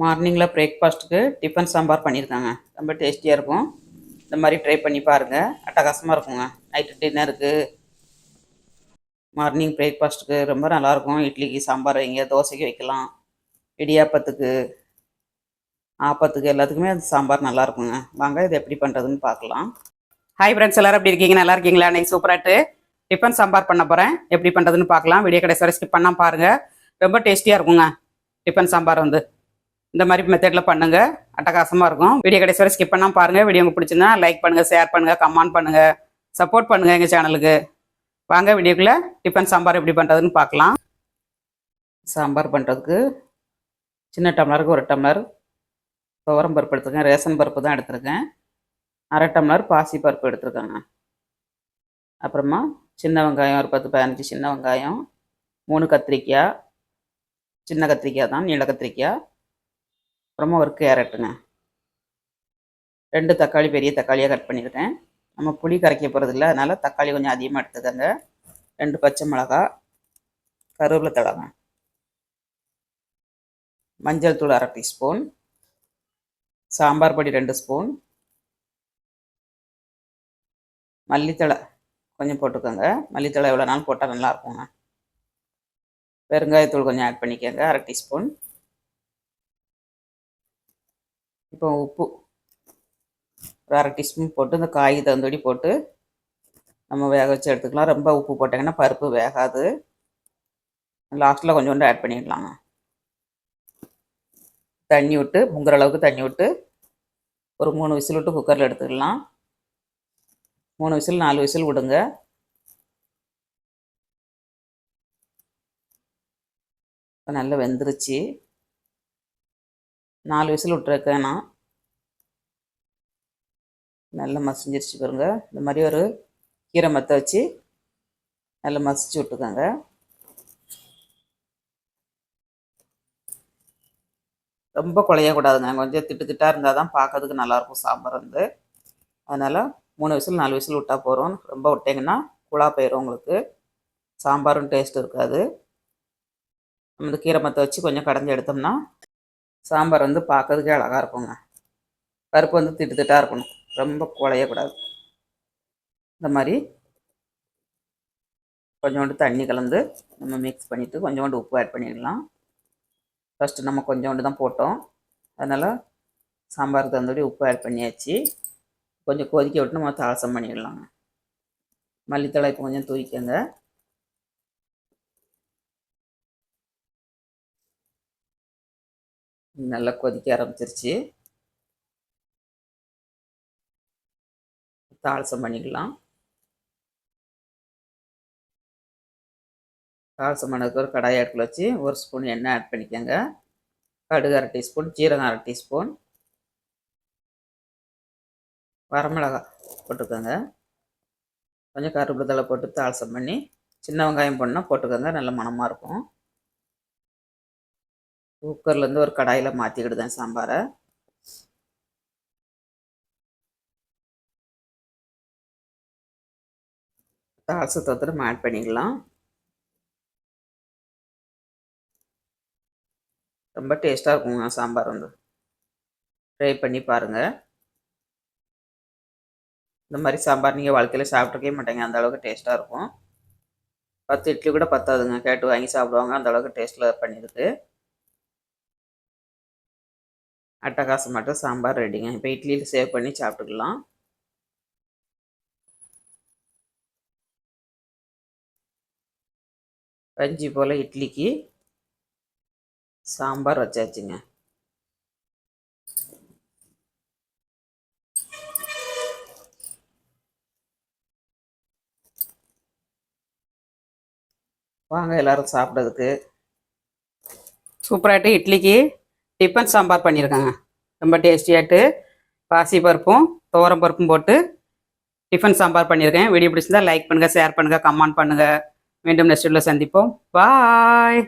மார்னிங்கில் பிரேக்ஃபாஸ்ட்டுக்கு டிஃபன் சாம்பார் பண்ணியிருக்காங்க. ரொம்ப டேஸ்டியாக இருக்கும். இந்த மாதிரி ட்ரை பண்ணி பாருங்கள் அட்டகாசமாக இருக்குங்க. நைட்டு டின்னருக்கு மார்னிங் பிரேக்ஃபாஸ்ட்டுக்கு ரொம்ப நல்லாயிருக்கும் இட்லிக்கு சாம்பார் வைங்க தோசைக்கு வைக்கலாம். இடியாப்பத்துக்கு ஆப்பத்துக்கு எல்லாத்துக்குமே அந்த சாம்பார் நல்லா இருக்குங்க. வாங்க இது எப்படி பண்ணுறதுன்னு பார்க்கலாம். ஹாய் ஃப்ரெண்ட்ஸ் எல்லாரும் எப்படி இருக்கீங்க? நல்லா இருக்கீங்களா? அன்றைக்கி சூப்பராட்டு டிஃபன் சாம்பார் பண்ண போகிறேன் எப்படி பண்ணுறதுன்னு பார்க்கலாம். வீடியோ கடைசி வரை ஸ்கிப் பண்ணால் பாருங்கள் ரொம்ப டேஸ்டியாக இருக்குங்க டிஃபன் சாம்பார் வந்து. இந்த மாதிரி மெத்தடில் பண்ணுங்கள் அட்டகாசமாக இருக்கும். வீடியோ கடைசி வரை ஸ்கிப் பண்ணால் பாருங்கள் வீடியோ உங்களுக்கு பிடிச்சிருந்தா லைக் பண்ணுங்கள் ஷேர் பண்ணுங்கள் கமெண்ட் பண்ணுங்கள் சப்போர்ட் பண்ணுங்கள் எங்கள் சேனலுக்கு வாங்க வீடியோக்குள்ளே டிஃபன் சாம்பார் எப்படி பண்ணுறதுன்னு பார்க்கலாம். சாம்பார் பண்ணுறதுக்கு சின்ன டம்ளருக்கு ஒரு டம்ளர் துவரம் பருப்பு எடுத்துருக்கேன். ரேஷன் பருப்பு தான் எடுத்திருக்கேன். அரை டம்ளர் பாசி பருப்பு எடுத்துருக்கேங்க. அப்புறமா சின்ன வெங்காயம் ஒரு பத்து பதினஞ்சு சின்ன வெங்காயம் மூணு கத்திரிக்காய் சின்ன கத்திரிக்காய் தான் நீள கத்திரிக்காய். அப்புறமா ஒரு கேரட்டுங்க ரெண்டு தக்காளி பெரிய தக்காளியாக கட் பண்ணியிருக்கேன். நம்ம புளி கரைக்க போகிறது இல்லை அதனால் தக்காளி கொஞ்சம் அதிகமாக எடுத்துக்கோங்க. ரெண்டு பச்சை மிளகா கருவேப்பிலை தடவை மஞ்சள் தூள் அரை டீஸ்பூன். சாம்பார் பொடி ரெண்டு ஸ்பூன். மல்லித்தழை கொஞ்சம் போட்டுக்கோங்க. மல்லித்தழை எவ்வளோ நாள் போட்டால் நல்லா இருக்குங்க. பெருங்காயத்தூள் கொஞ்சம் ஆட் பண்ணிக்கோங்க. அரை டீஸ்பூன். இப்போ உப்பு ஒரு அரை டீஸ்பூன் போட்டு இந்த காய் தந்தோடி போட்டு நம்ம வேக வச்சு எடுத்துக்கலாம். ரொம்ப உப்பு போட்டிங்கன்னா பருப்பு வேகாது. லாஸ்ட்டில் கொஞ்சோண்டு ஆட் பண்ணிடலாங்க. தண்ணி விட்டு முங்குற அளவுக்கு தண்ணி விட்டு ஒரு மூணு விசில் விட்டு குக்கரில் எடுத்துக்கலாம். மூணு விசில் நாலு விசில் விடுங்க. இப்போ நல்லா வெந்துருச்சு. நாலு விசில் விட்டுருக்கேன் நான். நல்லா மசிஞ்சிருச்சு பாருங்க. இந்த மாதிரி ஒரு கீரை மத்த வச்சு நல்லா மசிச்சு விட்டுக்கோங்க. ரொம்ப குழையக்கூடாதுங்க கொஞ்சம் திட்டு திட்டாக இருந்தால் தான் பார்க்கறதுக்கு நல்லாயிருக்கும் சாம்பார் வந்து. அதனால் மூணு விசில் நாலு விசில் விட்டால் போகிறோம் ரொம்ப விட்டிங்கன்னா குழா போயிடும் உங்களுக்கு. சாம்பாரும் டேஸ்ட் இருக்காது. நம்ம இந்த கீரை மத்த வச்சு கொஞ்சம் கடைஞ்சி எடுத்தோம்னா சாம்பார் வந்து பார்க்கறதுக்கே அழகாக இருக்குங்க. பருப்பு வந்து திட்டு திட்டாக இருக்கணும். ரொம்ப குழையக்கூடாது இந்த மாதிரி கொஞ்சோண்டு தண்ணி கலந்து நம்ம மிக்ஸ் பண்ணிவிட்டு கொஞ்சோண்டு உப்பு ஆட் பண்ணிடலாம். ஃபஸ்ட்டு நம்ம கொஞ்சோண்டு தான் போட்டோம். அதனால் சாம்பாருக்கு தகுந்தபடி உப்பு ஆட் பண்ணியாச்சு. கொஞ்சம் கொதிக்க விட்டு நம்ம தாளசம் பண்ணிடலாங்க. மல்லித்தலை இப்போ கொஞ்சம் தூக்கிக்கங்க நல்லா கொதிக்க ஆரம்பிச்சிருச்சு. தாளசம் பண்ணிக்கலாம். தாளசம் பண்ணதுக்கு ஒரு கடாய் அடுப்பில் வச்சு ஒரு ஸ்பூன் எண்ணெய் ஆட் பண்ணிக்கோங்க. கடுகு அரை டீஸ்பூன் ஜீரகம் அரை டீஸ்பூன். வரமிளகாய் போட்டுக்கோங்க. கொஞ்சம் கருவேப்பிலை தலை போட்டு தாளசம் பண்ணி சின்ன வெங்காயம் போடணும் போட்டுக்கோங்க நல்ல மணமாக இருக்கும். குக்கர்லேருந்து ஒரு கடாயில் மாற்றிக்கிடுதேன் சாம்பாரை. தாளசத்தை நம்ம ஆட் பண்ணிக்கலாம். ரொம்ப டேஸ்ட்டாக இருக்குங்க சாம்பார் வந்து. ட்ரை பண்ணி பாருங்கள் இந்த மாதிரி சாம்பார் நீங்கள் வாழ்க்கையில் சாப்பிட்ருக்கவே மாட்டேங்க. அந்த அளவுக்கு டேஸ்ட்டாக இருக்கும். பத்து இட்லி கூட பத்தாதுங்க. கேட்டு வாங்கி சாப்பிடுவாங்க. அந்த அளவுக்கு டேஸ்ட்டில் பண்ணியிருக்கு அட்டகாசம் மட்டும் சாம்பார் ரெடிங்க இப்போ இட்லியில் சேவ் பண்ணி சாப்பிட்டுக்கலாம். பஞ்சி போல் இட்லிக்கு சாம்பார் வச்சாச்சுங்க. வாங்க எல்லாரும் சாப்பிட்றதுக்கு. சூப்பராகிட்டு இட்லிக்கு டிஃபன் சாம்பார் பண்ணியிருக்காங்க. ரொம்ப டேஸ்டியாகிட்டு பாசி பருப்பும் துவரம் பருப்பும் போட்டு டிஃபன் சாம்பார் பண்ணியிருக்கேன். வீடியோ பிடிச்சிருந்தா லைக் பண்ணுங்கள் ஷேர் பண்ணுங்கள் கமெண்ட் பண்ணுங்கள் மீண்டும் நெக்ஸ்ட் வீடியோவில் சந்திப்போம். பாய்